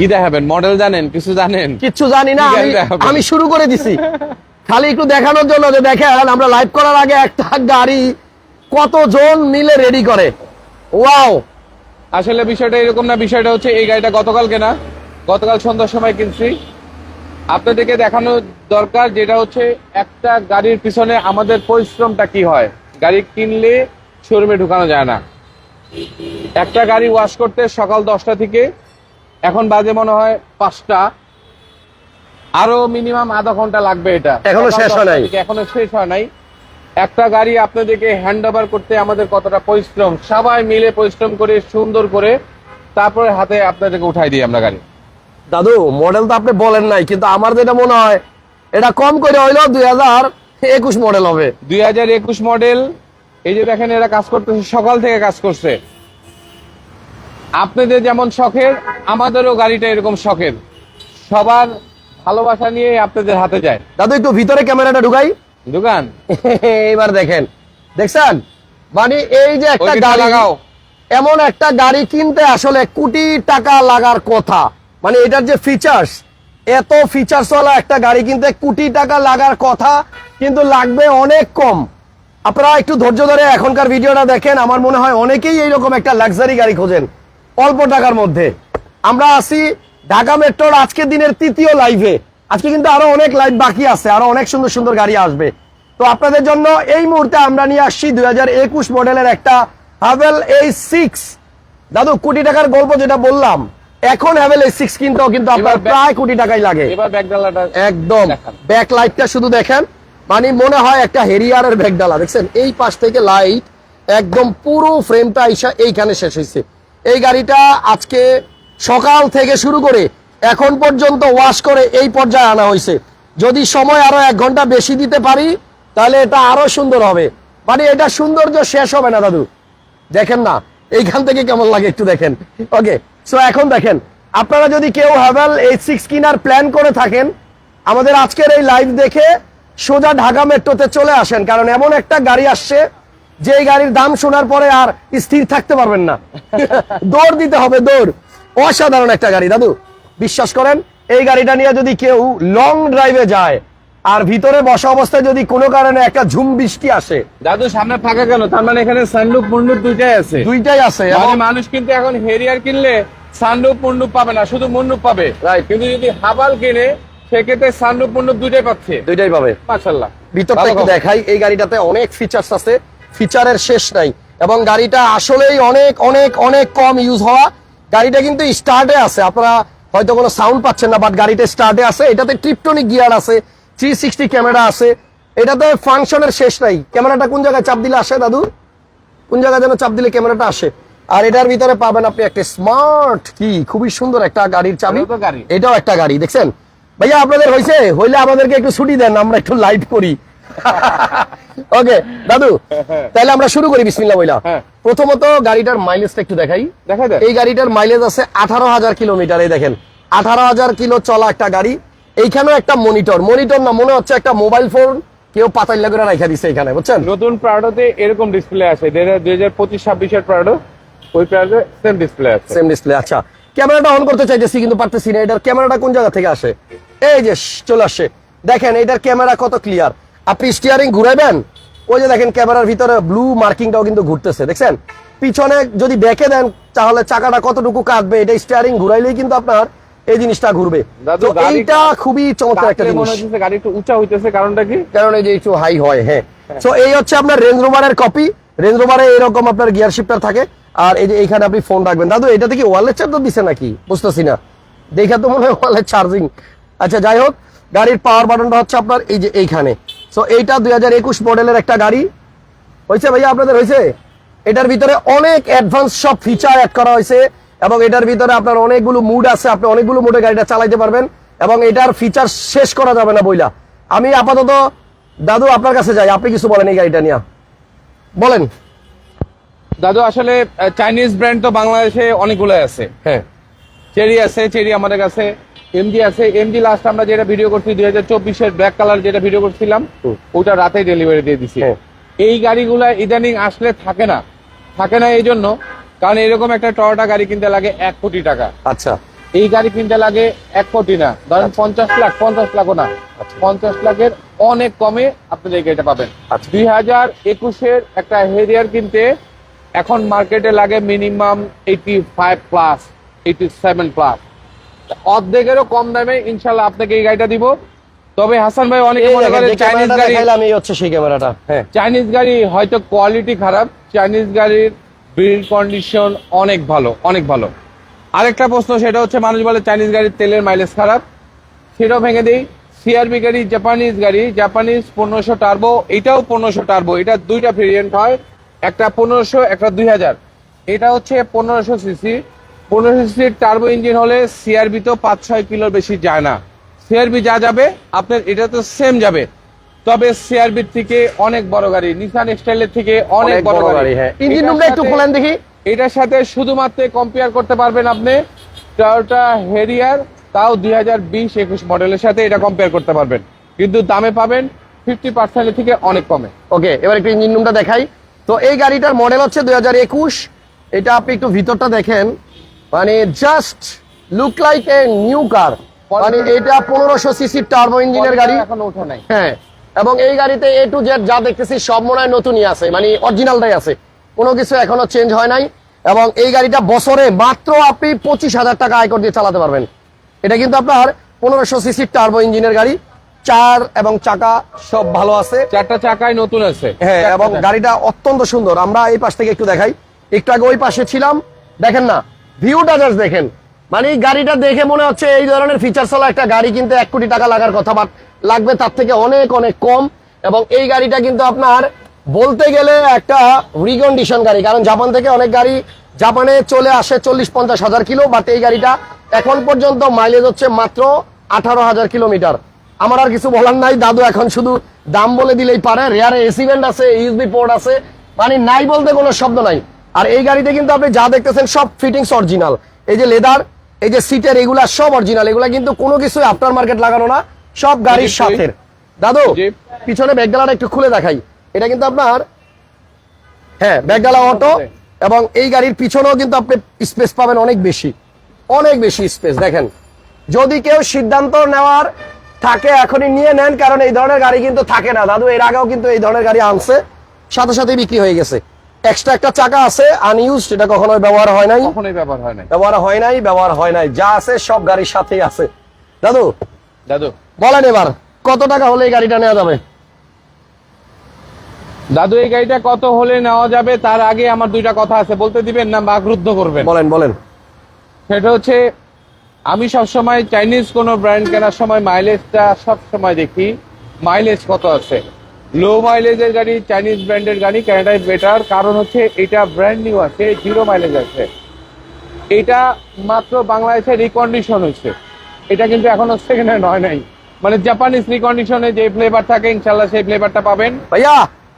কি দেখাবেন? মডেল জানেন? কিছু জানেন? কিচ্ছু জানি না আমি আমি শুরু করে দিছি। খালি একটু দেখানোর জন্য যে দেখেন আমরা লাইভ করার আগে একটা গাড়ি কতজন মিলে রেডি করে। ওয়াও আসলে বিষয়টা এরকম না বিষয়টা হচ্ছে এই গাড়িটা গতকাল কেনা। গতকাল সন্ধ্যার সময় কিনছি। আপনাদেরকে দেখানো দরকার যেটা হচ্ছে একটা গাড়ির পিছনে আমাদের পরিশ্রমটা কি হয়। গাড়ি কিনলে শোরুমে ঢুকানো যায় না। একটা গাড়ি ওয়াশ করতে সকাল দশটা থেকে এখন বাজে মনে হয় পাঁচটা। আরও মিনিমাম আধা ঘণ্টা লাগবে এটা। এখনও শেষ হয় নাই। এখনও শেষ হয় নাই। একটা গাড়ি আপনাদেরকে হ্যান্ড ওভার করতে আমাদের কতটা পরিশ্রম সবাই মিলে পরিশ্রম করে সুন্দর করে তারপরে হাতে আপনাদেরকে উঠাই দিই আমরা গাড়ি। দাদু মডেল তো আপনি বলেন নাই কিন্তু আমার যেটা মনে হয় এটা কম করে হইল দুই হাজার একুশ মডেল হবে। দুই হাজার একুশ মডেল এই যে দেখেন এরা কাজ করতেছে সকাল থেকে কাজ করছে। আপনাদের যেমন শখের আমাদেরও গাড়িটা এরকম শখের। সবার ভালোবাসা নিয়ে আপনাদের হাতে যায়। দাদু একটু ভিতরে ক্যামেরাটা ঢুকাই। দোকান এইবার দেখেন। দেখছেন? মানে এই যে একটা গাড়ি লাগাও। এমন একটা গাড়ি কিনতে আসলে কোটি টাকা লাগার কথা। মানে এটার যে ফিচার্স এত ফিচার্স ওয়ালা একটা গাড়ি কিনতে কোটি টাকা লাগার কথা কিন্তু লাগবে অনেক কম। আপনারা একটু ধৈর্য ধরে এখনকার ভিডিওটা দেখেন আমার মনে হয় অনেকেই এইরকম একটা লাক্সারি গাড়ি খোঁজেন। অল্প টাকার মধ্যে। আমরা আসি ঢাকা মেট্রোর আজকের দিনের তৃতীয় লাইভে আজকে কিন্তু আরও অনেক লাইভ বাকি আছে আরও অনেক সুন্দর সুন্দর গাড়ি আসবে। তো আপনাদের জন্য এই মুহূর্তে আমরা নিয়ে আসছি দুই মডেলের একটা হাভেল এই সিক্স দাদু কোটি টাকার গল্প যেটা বললাম এখন হ্যাভেল এই সিক্স কিনতেও কিন্তু আপনার প্রায় কোটি টাকাই লাগে। একদম। ব্যাক লাইটটা শুধু দেখেন। মানে মনে হয় একটা হেরিয়ারের ব্যাগ ডালা দেখছেন? এই পাশ থেকে লাইট একদম পুরো ফ্রেমটা এইখানে শেষ হয়েছে এই গাড়িটা আজকে সকাল থেকে শুরু করে এখন পর্যন্ত ওয়াশ করে এই পর্যায়ে আনা হয়েছে। যদি সময় আরও এক ঘণ্টা বেশি দিতে পারি, তাহলে এটা আরও সুন্দর হবে। মানে এটা সৌন্দর্য শেষ হবে না, দাদু। দেখেন না, এইখান থেকে কেমন লাগে একটু দেখেন। ওকে সো এখন দেখেন, আপনারা যদি কেউ হ্যাভেল এই সিক্স কিনার প্ল্যান করে থাকেন, আমাদের আজকের এই লাইভ দেখে সোজা ঢাকা মেট্রোতে চলে আসেন, কারণ এমন একটা গাড়ি আসছে যে এই গাড়ির দাম শোনার পরে আর স্থির থাকতে পারবেন না। দৌড় দিতে হবে দৌড়। অসাধারণ একটা গাড়ি দাদু। বিশ্বাস করেন এই গাড়িটা নিয়ে যদি কেউ লং ড্রাইভে যায় আর ভিতরে বসা অবস্থায় যদি কোনো কারণে একটা ঝুম বৃষ্টি আসে দাদু সামনে ফাঁকা কেন? তার মানে এখানে সানরুফ মুন্ডুপ দুইটাই আছে। দুইটাই আছে মানে মানুষ কিন্তু এখন হেরিয়ার কিনলে সানরুফ মুন্ডুপ পাবে না শুধু মুন্ডুপ পাবে. কিন্তু যদি হাবাল কিনে সেক্ষেত্রে সানরুফ মুন্ডুপ দুইটাই পাচ্ছে। দুইটাই পাবে। মাশাল্লাহ ভিতরটা একটু দেখাই এই গাড়িটাতে অনেক ফিচার্স আছে। ফিচারের শেষ নাই এবং গাড়িটা আসলেই অনেক অনেক অনেক কম ইউজ হওয়া। গাড়িটা কিন্তু স্টার্টে আছে। আপনারা হয়তো কোনো সাউন্ড পাচ্ছেন না বাট গাড়িটা স্টার্টে আছে। এটাতে ট্রিপটনিক গিয়ার আছে থ্রি সিক্সটি ক্যামেরা আছে। এটাতে ফাংশনের শেষ নাই। ক্যামেরাটা কোন জায়গায় চাপ দিলে আসে দাদু? কোন জায়গায় যেন চাপ দিলে ক্যামেরাটা আসে। আর এটার ভিতরে পাবেন আপনি একটা স্মার্ট কি খুবই সুন্দর একটা গাড়ির চাবি। এটাও একটা গাড়ি দেখছেন? ভাইয়া আপনাদের হয়েছে হইলে আমাদেরকে একটু ছুটি দেন আমরা একটু লাইভ করি। ওকে দাদু তাহলে আমরা শুরু করি বিসমিল্লাহ বইলা। হ্যাঁ। প্রথমত গাড়িটার মাইলেজটা একটু দেখাই। দেখা যায় এই গাড়িটার মাইলেজ আছে আঠারো হাজার কিলোমিটার এই দেখেন। আঠারো হাজার কিলো চলা একটা গাড়ি। এইখানেও একটা মনিটর মনিটর না মনে হচ্ছে একটা মোবাইল ফোন কেউ পাতাইল্লা করে রাখা দিছে এখানে বুঝছেন? নতুন প্রাডোতে এরকম ডিসপ্লে আছে। দুই হাজার পঁচিশ ছাব্বিশের প্রাডো ওই প্রাডো সেম ডিসপ্লে আছে। সেম ডিসপ্লে আচ্ছা। ক্যামেরাটা অন করতে চাইতেছি কিন্তু পারতেছি না। এটার ক্যামেরাটা কোন জায়গা থেকে আসে? এই যে চলে আসে। দেখেন এটার ক্যামেরা কত ক্লিয়ার আপনি স্টিয়ারিং ঘুরাইবেন ওই যে দেখেন ক্যামেরার ভিতরে ব্লু মার্কিংটাও কিন্তু ঘুরতেছে দেখছেন? পিছনে যদি দেখে দেন তাহলে চাকাটা কতটুকু কাটবে এটা স্টিয়ারিং ঘুরাইলেই কিন্তু আপনার এই জিনিসটা ঘুরবে। তো এইটা খুবই চমৎকার একটা জিনিস। গাড়ি একটু উঁচা হইতেছে কারণটা কি? কারণ এই যে একটু হাই হয় হ্যাঁ। তো এই হচ্ছে আপনার রেঞ্জ রোভারের কপি রেঞ্জ রোভারে এরকম আপনার গিয়ার শিফটার থাকে। আর এই যে এইখানে আপনি ফোন রাখবেন। দাদু এটা থেকে ওয়ালেট চার্জার দিছে নাকি? বুঝতেছি না। দেখে তো মনে হয় ওয়ালেট চার্জিং আচ্ছা যাই হোক গাড়ির পাওয়ার বাটনটা হচ্ছে আপনার এই যে এইখানে। তো এইটা দুই হাজার একুশ মডেলের একটা গাড়ি। হয়েছে ভাইয়া আপনাদের হয়েছে এটার ভিতরে অনেক অ্যাডভান্স সব ফিচার অ্যাড করা হয়েছে এবং এটার ভিতরে আপনার অনেকগুলো মুড আছে আপনি অনেকগুলো মুডে গাড়িটা চালাইতে পারবেন এবং এটার ফিচার শেষ করা যাবে না বইলা। আমি আপাতত দাদু আপনার কাছে যাই আপনি কিছু বলেন এই গাড়িটা নিয়ে। বলেন। দাদু আসলে চাইনিজ ব্র্যান্ড তো বাংলাদেশে অনেকগুলো আছে। হ্যাঁ। চেরি আছে চেরি আমাদের কাছে। এমজি আছে। এমজি লাস্ট আমরা যেটা ভিডিও করছি দুই হাজার চব্বিশের ব্ল্যাক কালার যেটা ভিডিও করছিলাম। ওটা রাতে ডেলিভারি দিয়ে দিছি। হ্যাঁ। এই গাড়িগুলা ইদানিং আসলে থাকে না। থাকে না এই জন্য কারণ এরকম একটা টয়োটা গাড়ি কিনতে লাগে এক কোটি টাকা। আচ্ছা। এই গাড়ি কিনতে লাগে এক কোটি না। ধরেন পঞ্চাশ লাখ পঞ্চাশ লাখও না। আচ্ছা। পঞ্চাশ লাখের অনেক কমে আপনার এই গাড়িটা পাবেন। আচ্ছা। দুই হাজার একুশের একটা হেরিয়ার কিনতে এখন মার্কেটে লাগে minimum eighty five plus eighty seven plus অর্ধেকেরও কম দামে ইনশাল্লাহ আপনাকে এই গাড়িটা দিব। তবে হাসান ভাই অনেকে মনে করে চাইনিজ গাড়ি এই হচ্ছে সেই ক্যামেরাটা। হ্যাঁ চাইনিজ গাড়ি হয়তো কোয়ালিটি খারাপ চাইনিজ গাড়ির বিল্ড কন্ডিশন অনেক ভালো অনেক ভালো। আরেকটা প্রশ্ন সেটা হচ্ছে মানুষ বলে চাইনিজ গাড়ির তেলের মাইলেজ খারাপ। সেটাও ভেঙে দিই। সিআরবি গাড়ি জাপানিজ গাড়ি জাপানিজ পনেরোশো টার্বো এটাও পনেরোশো টার্বো এটা দুইটা ভেরিয়েন্ট হয়। একটা পনেরোশো একটা দুই হাজার। এটা হচ্ছে পনেরোশো সিসি পনেরোশো সিসির টার্বো ইঞ্জিন হলে সিআরবি তো পাঁচ ছয় কিলোর বেশি যায় না। সিআরবি যা যাবে আপনার এটা তো সেম যাবে। তবে সিআরবির থেকে অনেক বড় গাড়ি নিসান স্টাইলের থেকে অনেক বড় গাড়ি। হ্যাঁ। ইঞ্জিন রুমটা একটু খোলেন দেখি। এটার সাথে শুধুমাত্র কম্পেয়ার করতে পারবেন আপনি টয়োটা হেরিয়ার তাও দুই হাজার বিশ একুশ মডেলের সাথে এটা কম্পেয়ার করতে পারবেন। কিন্তু দামে পাবেন ফিফটি পার্সেন্টের থেকে অনেক কমে। ওকে এবার একটু ইঞ্জিন রুমটা দেখাই। তো এই গাড়িটার মডেল হচ্ছে দুই হাজার একুশ। এটা আপনি একটু ভিতরটা দেখেন। মানে just look like a new car মানে এটা পনেরোশো সিসির টার্বো ইঞ্জিনের গাড়ি। এখন ওঠে নাই। হ্যাঁ এবং এই গাড়িতে এ টু জেড যা দেখতেছি সব মনে হয় নতুনই আছে মানে অরিজিনালটাই আছে। কোনো কিছু এখনও চেঞ্জ হয় নাই এবং এই গাড়িটা বছরে মাত্র আপনি পঁচিশ হাজার টাকা আয়কর দিয়ে চালাতে পারবেন। এটা কিন্তু আপনার পনেরোশো সিসির টার্বো ইঞ্জিনের গাড়ি চার এবং চাকা সব ভালো আছে। চারটা চাকায় নতুন আছে। হ্যাঁ এবং গাড়িটা অত্যন্ত সুন্দর। আমরা এই পাশ থেকে একটু দেখাই। একটু আগে ওই পাশে ছিলাম দেখেন না ভিউটা জাস্ট দেখেন। মানে এই গাড়িটা দেখে মনে হচ্ছে এই ধরনের ফিচার্স হলো একটা গাড়ি কিন্তু এক কোটি টাকা লাগার কথা বাট লাগবে তার থেকে অনেক অনেক কম। এবং এই গাড়িটা কিন্তু আপনার বলতে গেলে একটা রিকন্ডিশন গাড়ি, কারণ জাপান থেকে অনেক গাড়ি জাপানে চলে আসে চল্লিশ, পঞ্চাশ হাজার কিলো বাট এই গাড়িটা এখন পর্যন্ত মাইলেজ হচ্ছে মাত্র আঠারো হাজার কিলোমিটার। আমার আর কিছু বলার নাই, দাদু এখন শুধু দাম বলে দিলেই পারে। রেয়ারে এসি ভেন্ট আছে ইউজবি পোর্ট আছে মানে নাই বলতে কোনো শব্দ নাই। আর এই গাড়িতে কিন্তু আপনি যা দেখতেছেন সব ফিটিংস অরিজিনাল এই যে লেদার এই যে সিটের এগুলা সব অরিজিনাল এগুলা কিন্তু কোনো কিছু আফটার মার্কেট লাগানো না সব গাড়ির। সাথে দাদু পিছনে ব্যাগডালাটা একটু খুলে দেখাই। এটা কিন্তু আপনার হ্যাঁ ব্যাগডালা অটো এবং এই গাড়ির পিছনেও কিন্তু আপনি স্পেস পাবেন অনেক বেশি। অনেক বেশি স্পেস দেখেন। যদি কেউ সিদ্ধান্ত নেওয়ার থাকে এখনই নিয়ে নেন কারণ এই ধরনের গাড়ি কিন্তু থাকে না। দাদু এর আগেও কিন্তু এই ধরনের গাড়ি আনছে সাথে সাথে বিক্রি হয়ে গেছে। এক্সট্রা একটা চাকা আছে আনইউজ এটা কখনো ব্যবহার হয় নাই। কখনোই ব্যবহার হয় না ব্যবহার হয় নাই ব্যবহার হয় নাই। যা আছে সব গাড়ির সাথেই আছে। দাদু? দাদু। বলেন এবার কত টাকা হলে এই গাড়িটা নেওয়া যাবে? দাদু এই গাড়িটা কত হলে নেওয়া যাবে? তার আগে আমার দুইটা কথা আছে। বলতে দিবেন না বাকরুদ্ধ করবেন। বলেন বলেন। সেটা হচ্ছে আমি সবসময় চাইনিজ কোনো ব্র্যান্ড কেনার সময় মাইলেজটা সব সময় দেখি। মাইলেজ কত আছে? লো মাইলেজের গাড়ি চাইনিজ ব্র্যান্ডের গাড়ি কেনাটাই বেটার কারণ হচ্ছে এটা ব্র্যান্ড নিউ আছে জিরো মাইলেজ আছে। এটা মাত্র বাংলাদেশে রিকন্ডিশন হয়েছে। এটা কিন্তু এখনও সেকেন্ড হ্যান্ড হয় নাই। মানে জাপানিজ রিকন্ডিশনে যে ফ্লেভার থাকে ইনশাল্লাহ সেই ফ্লেভারটা পাবেন। ভাইয়া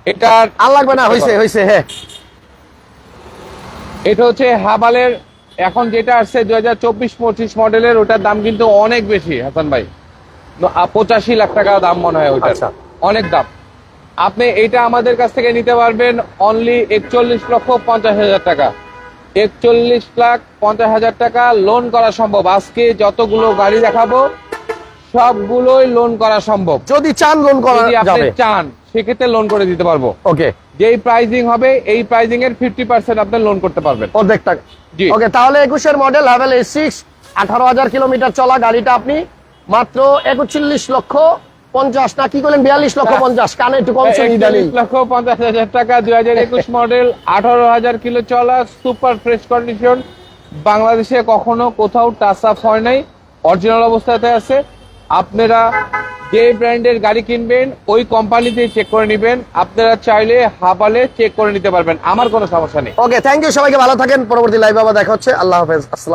এটা আর লাগবে না হয়েছে হয়েছে হ্যাঁ এটা হচ্ছে হাবালের এখন যেটা আসছে দুই হাজার চব্বিশ পঁচিশ মডেলের ওটার দাম কিন্তু অনেক বেশি হাসান ভাই। পঁচাশি লাখ টাকা দাম মনে হয় ওটা আচ্ছা। অনেক দাম। আপনি এটা আমাদের কাছ থেকে নিতে পারবেন অনলি একচল্লিশ লক্ষ পঞ্চাশ হাজার টাকা। একচল্লিশ লাখ পঞ্চাশ হাজার টাকা লোন করা সম্ভব। আজকে যতগুলো গাড়ি দেখাবো সবগুলোই লোন করা সম্ভব। যদি চান লোন করা আপনি চান সেক্ষেত্রে লোন করে দিতে পারব। ওকে যেই প্রাইজিং হবে এই প্রাইজিং এর ফিফটি পার্সেন্ট আপনি লোন করতে পারবেন। অর্ধেক টাকা। জি। ওকে তাহলে একুশের মডেল হ্যাভেল এ সিক্স আঠারো হাজার কিলোমিটার চলা গাড়িটা আপনি মাত্র একচল্লিশ লক্ষ পঞ্চাশ না কি করলেন? বিয়াল্লিশ লক্ষ পঞ্চাশ কানে একটু কম শুনি লক্ষ পঞ্চাশ হাজার টাকা দুই হাজার একুশ মডেল আঠারো হাজার কিলো চলা সুপার ফ্রেশ কন্ডিশন বাংলাদেশে কখনো কোথাও টাচ আপ হয় নাই অরিজিনাল অবস্থাতে আছে। আপনারা যে ব্র্যান্ডের গাড়ি কিনবেন ওই কোম্পানিতে চেক করে নেবেন। আপনারা চাইলে হাবালে চেক করে নিতে পারবেন আমার কোনো সমস্যা নেই। ওকে থ্যাংক ইউ সবাইকে ভালো থাকেন পরবর্তী লাইভ আবার দেখা হচ্ছে আল্লাহ হাফেজ আসসালাম।